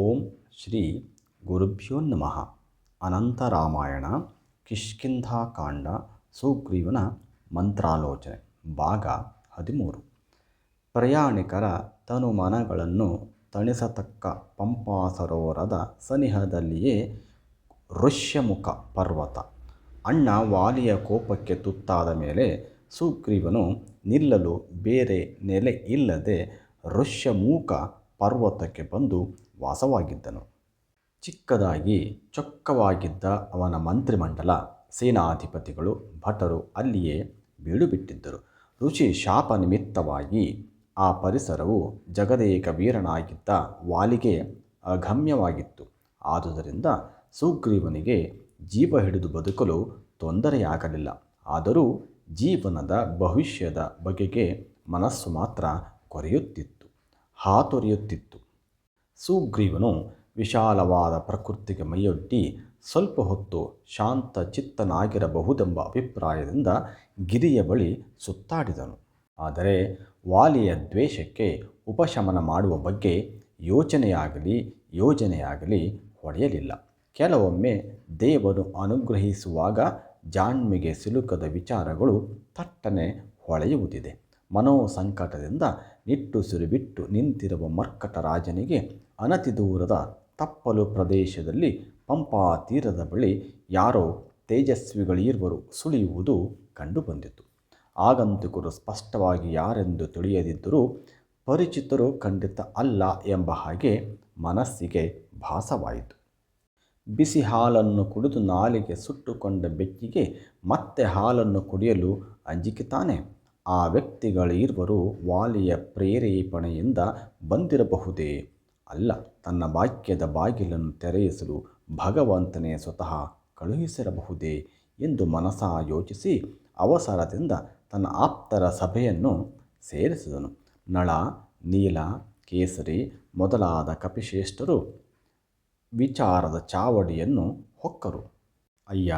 ಓಂ ಶ್ರೀ ಗುರುಭ್ಯೋ ನಮಃ ಅನಂತರಾಮಾಯಣ ಕಿಷ್ಕಿಂಧಾಕಾಂಡ ಸುಗ್ರೀವನ ಮಂತ್ರಾಲೋಚನೆ ಭಾಗ ಹದಿಮೂರು. ಪ್ರಯಾಣಿಕರ ತನುಮನಗಳನ್ನು ತಣಿಸತಕ್ಕ ಪಂಪಾ ಸರೋವರದ ಸನಿಹದಲ್ಲಿಯೇ ಋಷ್ಯಮುಖ ಪರ್ವತ, ಅಣ್ಣ ವಾಲಿಯ ಕೋಪಕ್ಕೆ ತುತ್ತಾದ ಮೇಲೆ ಸುಗ್ರೀವನು ನಿಲ್ಲಲು ಬೇರೆ ನೆಲೆ ಇಲ್ಲದೆ ಋಷ್ಯಮೂಕ ಪರ್ವತಕ್ಕೆ ಬಂದು ವಾಸವಾಗಿದ್ದನು. ಚಿಕ್ಕದಾಗಿ ಚೊಕ್ಕವಾಗಿದ್ದ ಅವನ ಮಂತ್ರಿಮಂಡಲ ಸೇನಾಧಿಪತಿಗಳು ಭಟರು ಅಲ್ಲಿಯೇ ಬೀಡುಬಿಟ್ಟಿದ್ದರು ಋಷಿ ಶಾಪ ನಿಮಿತ್ತವಾಗಿ ಆ ಪರಿಸರವು ಜಗದೇಕ ವೀರನಾಗಿದ್ದ ವಾಲಿಗೆ ಅಗಮ್ಯವಾಗಿತ್ತು. ಆದುದರಿಂದ ಸುಗ್ರೀವನಿಗೆ ಜೀವ ಹಿಡಿದು ಬದುಕಲು ತೊಂದರೆಯಾಗಲಿಲ್ಲ. ಆದರೂ ಜೀವನದ ಭವಿಷ್ಯದ ಬಗೆಗೆ ಮನಸ್ಸು ಮಾತ್ರ ಕೊರೆಯುತ್ತಿತ್ತು. ಹಾತೊರೆಯುತ್ತಿತ್ತು. ಸುಗ್ರೀವನು ವಿಶಾಲವಾದ ಪ್ರಕೃತಿಗೆ ಮೈಯೊಡ್ಡಿ ಸ್ವಲ್ಪ ಹೊತ್ತು ಶಾಂತ ಚಿತ್ತನಾಗಿರಬಹುದೆಂಬ ಅಭಿಪ್ರಾಯದಿಂದ ಗಿರಿಯ ಬಳಿ ಸುತ್ತಾಡಿದನು. ಆದರೆ ವಾಲಿಯ ದ್ವೇಷಕ್ಕೆ ಉಪಶಮನ ಮಾಡುವ ಬಗ್ಗೆ ಯೋಚನೆಯಾಗಲಿ ಯೋಜನೆಯಾಗಲಿ ಹೊಡೆಯಲಿಲ್ಲ. ಕೆಲವೊಮ್ಮೆ ದೇವರು ಅನುಗ್ರಹಿಸುವಾಗ ಜಾಣ್ಮೆಗೆ ಸಿಲುಕದ ವಿಚಾರಗಳು ಥಟ್ಟನೆ ಹೊಳೆಯುವುದಿದೆ. ಮನೋಸಂಕಟದಿಂದ ನಿಟ್ಟುಸಿರು ಬಿಟ್ಟು ನಿಂತಿರುವ ಮರ್ಕಟ ರಾಜನಿಗೆ ಅನತಿ ದೂರದ ತಪ್ಪಲು ಪ್ರದೇಶದಲ್ಲಿ ಪಂಪಾ ತೀರದ ಬಳಿ ಯಾರೋ ತೇಜಸ್ವಿಗಳಿರುವರು ಸುಳಿಯುವುದು ಕಂಡುಬಂದಿತು. ಆಗಂತುಕರು ಸ್ಪಷ್ಟವಾಗಿ ಯಾರೆಂದು ತಿಳಿಯದಿದ್ದರೂ ಪರಿಚಿತರು ಖಂಡಿತ ಅಲ್ಲ ಎಂಬ ಹಾಗೆ ಮನಸ್ಸಿಗೆ ಭಾಸವಾಯಿತು. ಬಿಸಿ ಹಾಲನ್ನು ಕುಡಿದು ನಾಲಿಗೆ ಸುಟ್ಟುಕೊಂಡ ಬೆಕ್ಕಿಗೆ ಮತ್ತೆ ಹಾಲನ್ನು ಕುಡಿಯಲು ಅಂಜಿಕೆ ತಾನೆ ಆ ವ್ಯಕ್ತಿಗಳಿರುವರು ವಾಲಿಯ ಪ್ರೇರೇಪಣೆಯಿಂದ ಬಂದಿರಬಹುದೇ? ಅಲ್ಲ, ತನ್ನ ವಾಕ್ಯದ ಬಾಗಿಲನ್ನು ತೆರೆಯಿಸಲು ಭಗವಂತನೇ ಸ್ವತಃ ಕಳುಹಿಸಿರಬಹುದೇ? ಎಂದು ಮನಸ ಯೋಚಿಸಿ ಅವಸರದಿಂದ ತನ್ನ ಆಪ್ತರ ಸಭೆಯನ್ನು ಸೇರಿಸಿದನು. ನಳ, ನೀಲ, ಕೇಸರಿ ಮೊದಲಾದ ಕಪಿಶ್ರೇಷ್ಠರು ವಿಚಾರದ ಚಾವಡಿಯನ್ನು ಹೊಕ್ಕರು. ಅಯ್ಯ,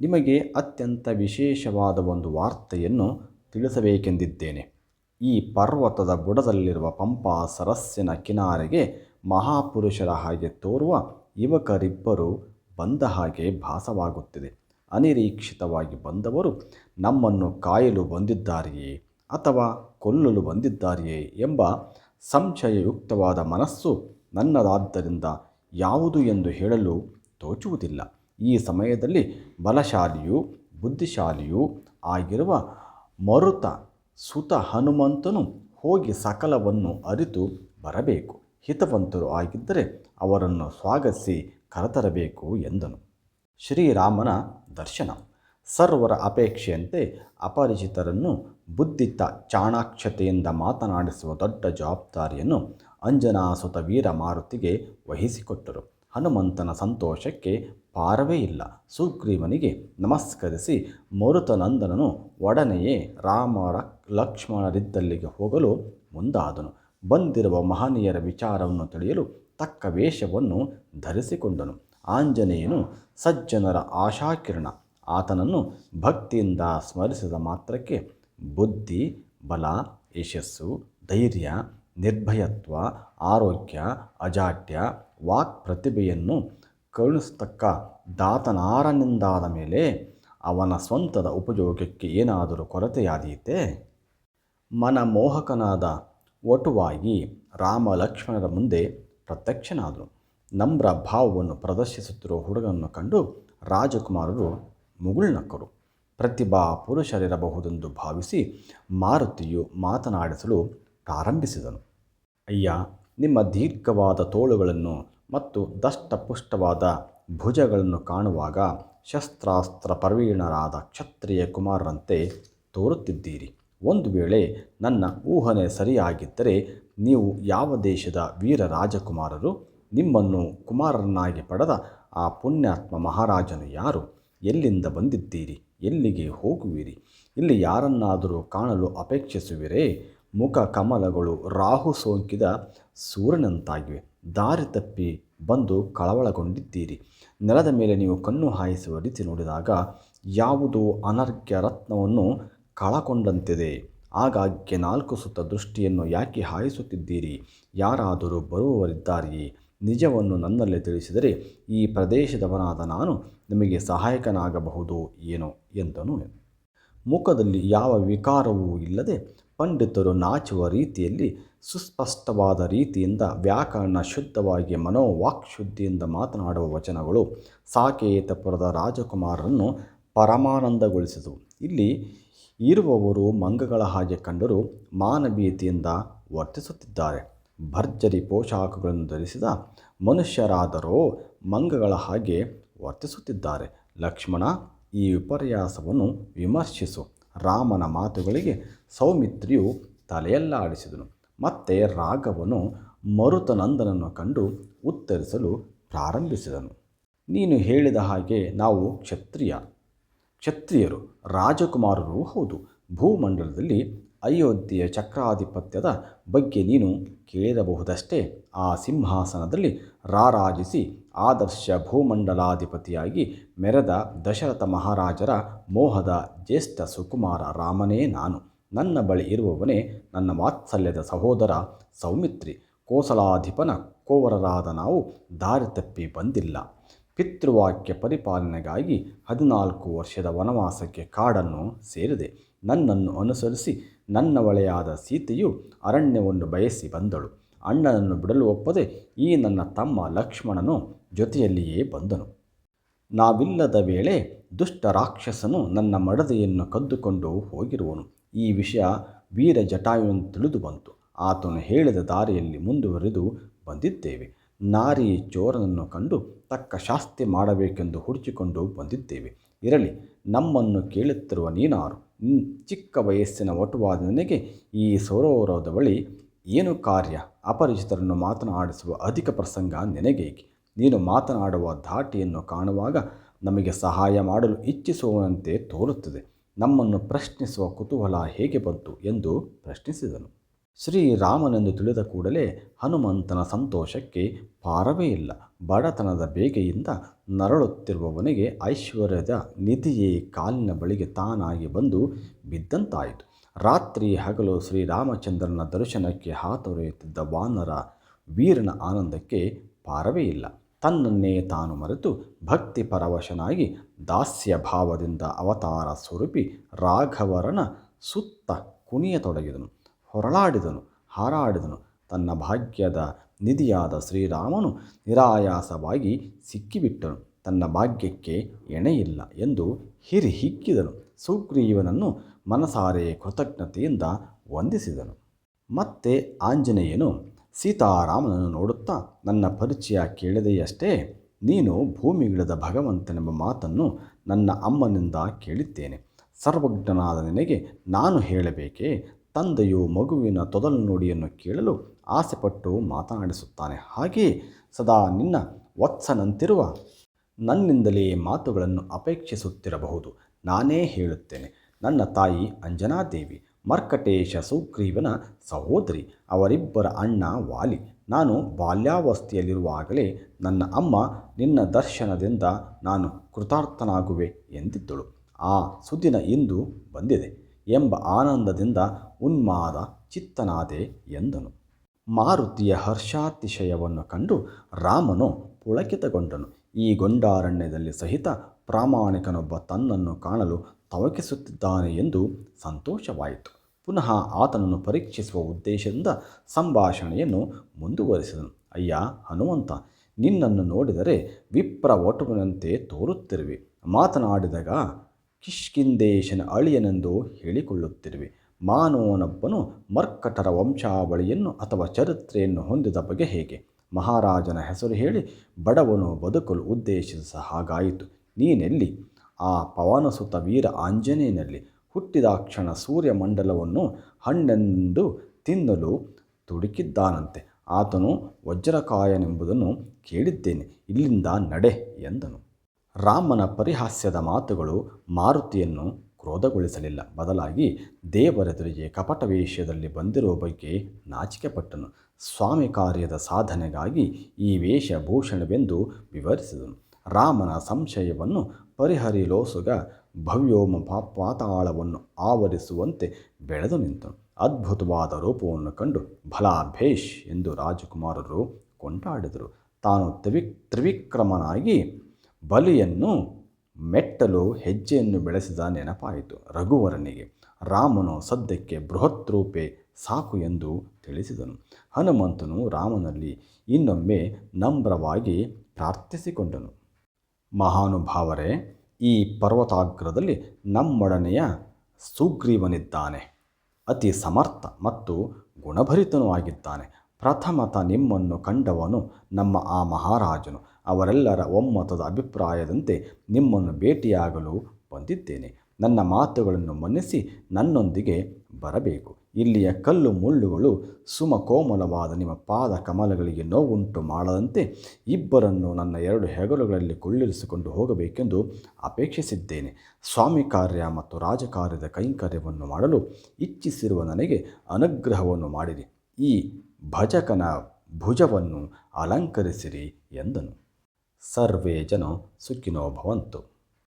ನಿಮಗೆ ಅತ್ಯಂತ ವಿಶೇಷವಾದ ಒಂದು ವಾರ್ತೆಯನ್ನು ತಿಳಿಸಬೇಕೆಂದಿದ್ದೇನೆ. ಈ ಪರ್ವತದ ಬುಡದಲ್ಲಿರುವ ಪಂಪಾ ಸರಸ್ಸಿನ ಕಿನಾರೆಗೆ ಮಹಾಪುರುಷರ ಹಾಗೆ ತೋರುವ ಯುವಕರಿಬ್ಬರು ಬಂದ ಹಾಗೆ ಭಾಸವಾಗುತ್ತಿದೆ. ಅನಿರೀಕ್ಷಿತವಾಗಿ ಬಂದವರು, ನಮ್ಮನ್ನು ಕಾಯಲು ಬಂದಿದ್ದಾರೆಯೇ ಅಥವಾ ಕೊಲ್ಲಲು ಬಂದಿದ್ದಾರೆಯೇ ಎಂಬ ಸಂಶಯಯುಕ್ತವಾದ ಮನಸ್ಸು ನನ್ನದಾದ್ದರಿಂದ ಯಾವುದು ಎಂದು ಹೇಳಲು ತೋಚುವುದಿಲ್ಲ. ಈ ಸಮಯದಲ್ಲಿ ಬಲಶಾಲಿಯೂ ಬುದ್ಧಿಶಾಲಿಯೂ ಆಗಿರುವ ಮರುತ ಸುತ ಹನುಮಂತನು ಹೋಗಿ ಸಕಲವನ್ನು ಅರಿತು ಬರಬೇಕು. ಹಿತವಂತರು ಆಗಿದ್ದರೆ ಅವರನ್ನು ಸ್ವಾಗತಿಸಿ ಕರೆತರಬೇಕು ಎಂದನು. ಶ್ರೀರಾಮನ ದರ್ಶನ. ಸರ್ವರ ಅಪೇಕ್ಷೆಯಂತೆ ಅಪರಿಚಿತರನ್ನು ಬುದ್ಧಿತ ಚಾಣಾಕ್ಷತೆಯಿಂದ ಮಾತನಾಡಿಸುವ ದೊಡ್ಡ ಜವಾಬ್ದಾರಿಯನ್ನು ಅಂಜನಾಸುತ ವೀರ ಮಾರುತಿಗೆ ವಹಿಸಿಕೊಟ್ಟರು. ಹನುಮಂತನ ಸಂತೋಷಕ್ಕೆ ಪಾರವೇ ಇಲ್ಲ. ಸುಗ್ರೀವನಿಗೆ ನಮಸ್ಕರಿಸಿ ಮರುತನಂದನನು ಒಡನೆಯೇ ರಾಮ ಲಕ್ಷ್ಮಣರಿದ್ದಲ್ಲಿಗೆ ಹೋಗಲು ಮುಂದಾದನು. ಬಂದಿರುವ ಮಹನೀಯರ ವಿಚಾರವನ್ನು ತಿಳಿಯಲು ತಕ್ಕ ವೇಷವನ್ನು ಧರಿಸಿಕೊಂಡನು. ಆಂಜನೇಯನು ಸಜ್ಜನರ ಆಶಾಕಿರಣ. ಆತನನ್ನು ಭಕ್ತಿಯಿಂದ ಸ್ಮರಿಸಿದ ಮಾತ್ರಕ್ಕೆ ಬುದ್ಧಿ, ಬಲ, ಯಶಸ್ಸು, ಧೈರ್ಯ, ನಿರ್ಭಯತ್ವ, ಆರೋಗ್ಯ, ಅಜಾಟ್ಯ, ವಾಕ್ ಪ್ರತಿಭೆಯನ್ನು ಕರುಣಿಸ್ತಕ್ಕ ದಾತನಾರನಿಂದಾದ ಮೇಲೆ ಅವನ ಸ್ವಂತದ ಉಪಯೋಗಕ್ಕೆ ಏನಾದರೂ ಕೊರತೆಯಾದೀತೆ? ಮನಮೋಹಕನಾದ ಒಟುವಾಗಿ ರಾಮ ಲಕ್ಷ್ಮಣರ ಮುಂದೆ ಪ್ರತ್ಯಕ್ಷನಾದರು ನಮ್ರ ಭಾವವನ್ನು ಪ್ರದರ್ಶಿಸುತ್ತಿರುವ ಹುಡುಗನನ್ನು ಕಂಡು ರಾಜಕುಮಾರರು ಮುಗುಳ್ನಕ್ಕರು. ಪ್ರತಿಭಾ ಪುರುಷರಿರಬಹುದೆಂದು ಭಾವಿಸಿ ಮಾರುತಿಯು ಮಾತನಾಡಿಸಲು ಪ್ರಾರಂಭಿಸಿದನು. ಅಯ್ಯ, ನಿಮ್ಮ ದೀರ್ಘವಾದ ತೋಳುಗಳನ್ನು ಮತ್ತು ದಷ್ಟಪುಷ್ಟವಾದ ಭುಜಗಳನ್ನು ಕಾಣುವಾಗ ಶಸ್ತ್ರಾಸ್ತ್ರ ಪ್ರವೀಣರಾದ ಕ್ಷತ್ರಿಯ ಕುಮಾರರಂತೆ ತೋರುತ್ತಿದ್ದೀರಿ. ಒಂದು ವೇಳೆ ನನ್ನ ಊಹನೆ ಸರಿಯಾಗಿದ್ದರೆ ನೀವು ಯಾವ ದೇಶದ ವೀರ ರಾಜಕುಮಾರರು? ನಿಮ್ಮನ್ನು ಕುಮಾರರನ್ನಾಗಿ ಪಡೆದ ಆ ಪುಣ್ಯಾತ್ಮ ಮಹಾರಾಜನು ಯಾರು? ಎಲ್ಲಿಂದ ಬಂದಿದ್ದೀರಿ? ಎಲ್ಲಿಗೆ ಹೋಗುವಿರಿ? ಇಲ್ಲಿ ಯಾರನ್ನಾದರೂ ಕಾಣಲು ಅಪೇಕ್ಷಿಸುವಿರೇ? ಮುಖ ಕಮಲಗಳು ರಾಹು ಸೋಂಕಿದ ಸೂರ್ಯನಂತಾಗಿವೆ. ದಾರಿ ತಪ್ಪಿ ಬಂದು ಕಳವಳಗೊಂಡಿದ್ದೀರಿ. ನೆಲದ ಮೇಲೆ ನೀವು ಕಣ್ಣು ಹಾಯಿಸುವ ರೀತಿ ನೋಡಿದಾಗ ಯಾವುದೋ ಅನರ್ಘ್ಯ ರತ್ನವನ್ನು ಕಳಕೊಂಡಂತಿದೆ. ಆಗಾಗ್ಗೆ ನಾಲ್ಕು ಸುತ್ತ ದೃಷ್ಟಿಯನ್ನು ಯಾಕೆ ಹಾಯಿಸುತ್ತಿದ್ದೀರಿ? ಯಾರಾದರೂ ಬರುವವರಿದ್ದಾರೆಯೇ? ನಿಜವನ್ನು ನನ್ನಲ್ಲಿ ತಿಳಿಸಿದರೆ ಈ ಪ್ರದೇಶದವನಾದ ನಾನು ನಿಮಗೆ ಸಹಾಯಕನಾಗಬಹುದು ಏನೋ ಎಂದನು. ಮುಖದಲ್ಲಿ ಯಾವ ವಿಕಾರವೂ ಇಲ್ಲದೆ ಪಂಡಿತರು ನಾಚುವ ರೀತಿಯಲ್ಲಿ ಸುಸ್ಪಷ್ಟವಾದ ರೀತಿಯಿಂದ ವ್ಯಾಕರಣ ಶುದ್ಧವಾಗಿ ಮನೋವಾಕ್ಶುದ್ಧಿಯಿಂದ ಮಾತನಾಡುವ ವಚನಗಳು ಸಾಕೇತಪುರದ ರಾಜಕುಮಾರರನ್ನು ಪರಮಾನಂದಗೊಳಿಸಿದವು. ಇಲ್ಲಿ ಇರುವವರು ಮಂಗಗಳ ಹಾಗೆ ಕಂಡರೂ ಮಾನವೀಯತೆಯಿಂದ ವರ್ತಿಸುತ್ತಿದ್ದಾರೆ. ಭರ್ಜರಿ ಪೋಷಾಕಗಳನ್ನು ಧರಿಸಿದ ಮನುಷ್ಯರಾದರೂ ಮಂಗಗಳ ಹಾಗೆ ವರ್ತಿಸುತ್ತಿದ್ದಾರೆ. ಲಕ್ಷ್ಮಣ, ಈ ವಿಪರ್ಯಾಸವನ್ನು ವಿಮರ್ಶಿಸು. ರಾಮನ ಮಾತುಗಳಿಗೆ ಸೌಮಿತ್ರಿಯು ತಲೆಯಲ್ಲಾಡಿಸಿದನು. ಮತ್ತೆ ರಾಘವನು ಮರುತನಂದನನ್ನು ಕಂಡು ಉತ್ತರಿಸಲು ಪ್ರಾರಂಭಿಸಿದನು. ನೀನು ಹೇಳಿದ ಹಾಗೆ ನಾವು ಕ್ಷತ್ರಿಯ, ಕ್ಷತ್ರಿಯರು, ರಾಜಕುಮಾರರೂ ಹೌದು. ಭೂಮಂಡಲದಲ್ಲಿ ಅಯೋಧ್ಯೆಯ ಚಕ್ರಾಧಿಪತ್ಯದ ಬಗ್ಗೆ ನೀನು ಕೇಳಿರಬಹುದಷ್ಟೇ ಆ ಸಿಂಹಾಸನದಲ್ಲಿ ರಾರಾಜಿಸಿ ಆದರ್ಶ ಭೂಮಂಡಲಾಧಿಪತಿಯಾಗಿ ಮೆರೆದ ದಶರಥ ಮಹಾರಾಜರ ಮೋಹದ ಜ್ಯೇಷ್ಠ ಸುಕುಮಾರ ರಾಮನೇ ನಾನು. ನನ್ನ ಬಳಿ ಇರುವವನೇ ನನ್ನ ವಾತ್ಸಲ್ಯದ ಸಹೋದರ ಸೌಮಿತ್ರಿ. ಕೋಸಲಾಧಿಪನ ಕೋವರರಾದ ನಾವು ದಾರಿ ತಪ್ಪಿ ಬಂದಿಲ್ಲ. ಪಿತೃವಾಕ್ಯ ಪರಿಪಾಲನೆಗಾಗಿ ಹದಿನಾಲ್ಕು ವರ್ಷದ ವನವಾಸಕ್ಕೆ ಕಾಡನ್ನು ಸೇರಿದೆ. ನನ್ನನ್ನು ಅನುಸರಿಸಿ ನನ್ನ ಒಳೆಯಾದ ಸೀತೆಯು ಅರಣ್ಯವನ್ನು ಬಯಸಿ ಬಂದಳು. ಅಣ್ಣನನ್ನು ಬಿಡಲು ಒಪ್ಪದೆ ಈ ನನ್ನ ತಮ್ಮ ಲಕ್ಷ್ಮಣನು ಜೊತೆಯಲ್ಲಿಯೇ ಬಂದನು. ನಾವಿಲ್ಲದ ವೇಳೆ ದುಷ್ಟ ರಾಕ್ಷಸನು ನನ್ನ ಮಡದೆಯನ್ನು ಕದ್ದುಕೊಂಡು ಹೋಗಿರುವನು. ಈ ವಿಷಯ ವೀರ ಜಟಾಯುವನ್ನು ತಿಳಿದು ಬಂತು. ಆತನು ಹೇಳಿದ ದಾರಿಯಲ್ಲಿ ಮುಂದುವರೆದು ಬಂದಿದ್ದೇವೆ. ನಾರಿ ಚೋರನನ್ನು ಕಂಡು ತಕ್ಕ ಶಾಸ್ತಿ ಮಾಡಬೇಕೆಂದು ಹುಡುಚಿಕೊಂಡು ಬಂದಿದ್ದೇವೆ. ಇರಲಿ, ನಮ್ಮನ್ನು ಕೇಳುತ್ತಿರುವ ನೀನಾರು. ಚಿಕ್ಕ ವಯಸ್ಸಿನ ಒಟುವಾದ ನನಗೆ ಈ ಸೌರವರದ ಬಳಿ ಏನು ಕಾರ್ಯ? ಅಪರಿಚಿತರನ್ನು ಮಾತನಾಡಿಸುವ ಅಧಿಕ ಪ್ರಸಂಗ ನಿನಗೇಕೆ? ನೀನು ಮಾತನಾಡುವ ಧಾಟಿಯನ್ನು ಕಾಣುವಾಗ ನಮಗೆ ಸಹಾಯ ಮಾಡಲು ಇಚ್ಛಿಸುವಂತೆ ತೋರುತ್ತದೆ. ನಮ್ಮನ್ನು ಪ್ರಶ್ನಿಸುವ ಕುತೂಹಲ ಹೇಗೆ ಬಂತು ಎಂದು ಪ್ರಶ್ನಿಸಿದನು. ಶ್ರೀರಾಮನೆಂದು ತಿಳಿದ ಕೂಡಲೇ ಹನುಮಂತನ ಸಂತೋಷಕ್ಕೆ ಪಾರವೇ ಇಲ್ಲ. ಬಡತನದ ಬೇಗೆಯಿಂದ ನರಳುತ್ತಿರುವವನಿಗೆ ಐಶ್ವರ್ಯದ ನಿಧಿಯೇ ಕಾಲಿನ ಬಳಿಗೆ ತಾನಾಗಿ ಬಂದು ಬಿದ್ದಂತಾಯಿತು. ರಾತ್ರಿ ಹಗಲು ಶ್ರೀರಾಮಚಂದ್ರನ ದರ್ಶನಕ್ಕೆ ಹಾತೊರೆಯುತ್ತಿದ್ದ ವಾನರ ವೀರನ ಆನಂದಕ್ಕೆ ಪಾರವೇ ಇಲ್ಲ. ತನ್ನನ್ನೇ ತಾನು ಮರೆತು ಭಕ್ತಿ ಪರವಶನಾಗಿ ದಾಸ್ಯ ಭಾವದಿಂದ ಅವತಾರ ಸ್ವರೂಪಿ ರಾಘವರನ ಸುತ್ತ ಕುಣಿಯತೊಡಗಿದನು ಹೊರಳಾಡಿದನು, ಹಾರಾಡಿದನು. ತನ್ನ ಭಾಗ್ಯದ ನಿಧಿಯಾದ ಶ್ರೀರಾಮನು ನಿರಾಯಾಸವಾಗಿ ಸಿಕ್ಕಿಬಿಟ್ಟನು. ತನ್ನ ಭಾಗ್ಯಕ್ಕೆ ಎಣೆಯಿಲ್ಲ ಎಂದು ಹಿರಿಹಿಕ್ಕಿದನು. ಸುಗ್ರೀವನನ್ನು ಮನಸಾರೆ ಕೃತಜ್ಞತೆಯಿಂದ ವಂದಿಸಿದನು. ಮತ್ತೆ ಆಂಜನೇಯನು ಸೀತಾರಾಮನನ್ನು ನೋಡುತ್ತಾ, ನನ್ನ ಪರಿಚಯ ಕೇಳಿದೆಯಷ್ಟೇ, ನೀನು ಭೂಮಿಗಿಳಿದ ಭಗವಂತನೆಂಬ ಮಾತನ್ನು ನನ್ನ ಅಮ್ಮನಿಂದ ಕೇಳಿದ್ದೇನೆ. ಸರ್ವಜ್ಞನಾದ ನಿನಗೆ ನಾನು ಹೇಳಬೇಕೇ? ತಂದೆಯು ಮಗುವಿನ ತೊದಲು ನುಡಿಯನ್ನು ಕೇಳಲು ಆಸೆಪಟ್ಟು ಮಾತನಾಡಿಸುತ್ತಾನೆ. ಹಾಗೆಯೇ ಸದಾ ನಿನ್ನ ವತ್ಸನಂತಿರುವ ನನ್ನಿಂದಲೇ ಮಾತುಗಳನ್ನು ಅಪೇಕ್ಷಿಸುತ್ತಿರಬಹುದು. ನಾನೇ ಹೇಳುತ್ತೇನೆ. ನನ್ನ ತಾಯಿ ಅಂಜನಾದೇವಿ. ಮರ್ಕಟೇಶ ಸುಗ್ರೀವನ ಸಹೋದರಿ, ಅವರಿಬ್ಬರ ಅಣ್ಣ ವಾಲಿ. ನಾನು ಬಾಲ್ಯಾವಸ್ಥೆಯಲ್ಲಿರುವಾಗಲೇ ನನ್ನ ಅಮ್ಮ ನಿನ್ನ ದರ್ಶನದಿಂದ ನಾನು ಕೃತಾರ್ಥನಾಗುವೆ ಎಂದಿದ್ದಳು. ಆ ಸುದಿನ ಇಂದು ಬಂದಿದೆ ಎಂಬ ಆನಂದದಿಂದ ಉನ್ಮಾದ ಚಿತ್ತನಾದೆ ಎಂದನು. ಮಾರುತಿಯ ಹರ್ಷಾತಿಶಯವನ್ನು ಕಂಡು ರಾಮನು ಪುಳಕಿತಗೊಂಡನು. ಈ ಗೊಂಡಾರಣ್ಯದಲ್ಲಿ ಸಹಿತ ಪ್ರಾಮಾಣಿಕನೊಬ್ಬ ತನ್ನನ್ನು ಕಾಣಲು ತವಕಿಸುತ್ತಿದ್ದಾನೆ ಎಂದು ಸಂತೋಷವಾಯಿತು. ಪುನಃ ಆತನನ್ನು ಪರೀಕ್ಷಿಸುವ ಉದ್ದೇಶದಿಂದ ಸಂಭಾಷಣೆಯನ್ನು ಮುಂದುವರಿಸಿದನು. ಅಯ್ಯ, ಹನುಮಂತ, ನಿನ್ನನ್ನು ನೋಡಿದರೆ ವಿಪ್ರ ಒಟುವಿನಂತೆ ತೋರುತ್ತಿರುವೆ. ಮಾತನಾಡಿದಾಗ ಕಿಷ್ಕಿಂದೇಶನ ಅಳಿಯನೆಂದು ಹೇಳಿಕೊಳ್ಳುತ್ತಿರುವೆ. ಮಾನವನೊಬ್ಬನು ಮರ್ಕಟರ ವಂಶಾವಳಿಯನ್ನು ಅಥವಾ ಚರಿತ್ರೆಯನ್ನು ಹೊಂದಿದ ಬಗೆ ಹೇಗೆ? ಮಹಾರಾಜನ ಹೆಸರು ಹೇಳಿ ಬಡವನು ಬದುಕಲು ಉದ್ದೇಶಿಸ ಹಾಗಾಯಿತು. ನೀನೆಲ್ಲಿ? ಆ ಪವನಸುತ ವೀರ ಆಂಜನೇಯನಲ್ಲಿ ಹುಟ್ಟಿದ ಕ್ಷಣ ಸೂರ್ಯಮಂಡಲವನ್ನು ಹಣ್ಣೆಂದು ತಿನ್ನಲು ತುಡುಕಿದ್ದಾನಂತೆ. ಆತನು ವಜ್ರಕಾಯನೆಂಬುದನ್ನು ಕೇಳಿದ್ದೇನೆ, ಇಲ್ಲಿಂದ ನಡೆ ಎಂದನು. ರಾಮನ ಪರಿಹಾಸ್ಯದ ಮಾತುಗಳು ಮಾರುತಿಯನ್ನು ಕ್ರೋಧಗೊಳಿಸಲಿಲ್ಲ. ಬದಲಾಗಿ ದೇವರೆದುರಿಗೆ ಕಪಟ ವೇಷದಲ್ಲಿ ಬಂದಿರುವ ಬಗ್ಗೆ ನಾಚಿಕೆಪಟ್ಟನು. ಸ್ವಾಮಿ ಕಾರ್ಯದ ಸಾಧನೆಗಾಗಿ ಈ ವೇಷಭೂಷಣವೆಂದು ವಿವರಿಸಿದನು. ರಾಮನ ಸಂಶಯವನ್ನು ಪರಿಹರಿಲೋಸುಗ ಭವ್ಯೋಮ ಪಾತಾಳವನ್ನು ಆವರಿಸುವಂತೆ ಬೆಳೆದು ನಿಂತನು. ಅದ್ಭುತವಾದ ರೂಪವನ್ನು ಕಂಡು ಭಲಾ ಭೇಷ್ ಎಂದು ರಾಜಕುಮಾರರು ಕೊಂಡಾಡಿದರು. ತಾನು ತ್ರಿವಿ, ತ್ರಿವಿಕ್ರಮನಾಗಿ ಬಲಿಯನ್ನು ಮೆಟ್ಟಲು ಹೆಜ್ಜೆಯನ್ನು ಬೆಳೆಸಿದ ನೆನಪಾಯಿತು. ರಘುವರನಿಗೆ ರಾಮನು ಸದ್ಯಕ್ಕೆ ಬೃಹತ್ ರೂಪೆ ಸಾಕು ಎಂದು ತಿಳಿಸಿದನು. ಹನುಮಂತನು ರಾಮನಲ್ಲಿ ಇನ್ನೊಮ್ಮೆ ನಮ್ರವಾಗಿ ಪ್ರಾರ್ಥಿಸಿಕೊಂಡನು. ಮಹಾನುಭಾವರೇ, ಈ ಪರ್ವತಾಗ್ರದಲ್ಲಿ ನಮ್ಮೊಡನೆಯ ಸುಗ್ರೀವನಿದ್ದಾನೆ. ಅತಿ ಸಮರ್ಥ ಮತ್ತು ಗುಣಭರಿತನೂ ಆಗಿದ್ದಾನೆ. ಪ್ರಥಮತ ನಿಮ್ಮನ್ನು ಕಂಡವನು ನಮ್ಮ ಆ ಮಹಾರಾಜನು. ಅವರೆಲ್ಲರ ಒಮ್ಮತದ ಅಭಿಪ್ರಾಯದಂತೆ ನಿಮ್ಮನ್ನು ಭೇಟಿಯಾಗಲು ಬಂದಿದ್ದೇನೆ. ನನ್ನ ಮಾತುಗಳನ್ನು ಮನ್ನಿಸಿ ನನ್ನೊಂದಿಗೆ ಬರಬೇಕು. ಇಲ್ಲಿಯ ಕಲ್ಲು ಮುಳ್ಳುಗಳು ಸುಮಕೋಮಲವಾದ ನಿಮ್ಮ ಪಾದ ಕಮಲಗಳಿಗೆ ನೋವುಂಟು ಮಾಡದಂತೆ ಇಬ್ಬರನ್ನು ನನ್ನ ಎರಡು ಹೆಗಲುಗಳಲ್ಲಿ ಕುಳ್ಳಿರಿಸಿಕೊಂಡು ಹೋಗಬೇಕೆಂದು ಅಪೇಕ್ಷಿಸಿದ್ದೇನೆ. ಸ್ವಾಮಿ ಕಾರ್ಯ ಮತ್ತು ರಾಜಕಾರ್ಯದ ಕೈಂಕರ್ಯವನ್ನು ಮಾಡಲು ಇಚ್ಛಿಸಿರುವ ನನಗೆ ಅನುಗ್ರಹವನ್ನು ಮಾಡಿರಿ. ಈ ಭಜಕನ ಭುಜವನ್ನು ಅಲಂಕರಿಸಿರಿ ಎಂದನು. ಸರ್ವೇ ಜನ ಸುಖಿನೋ ಭವಂತು.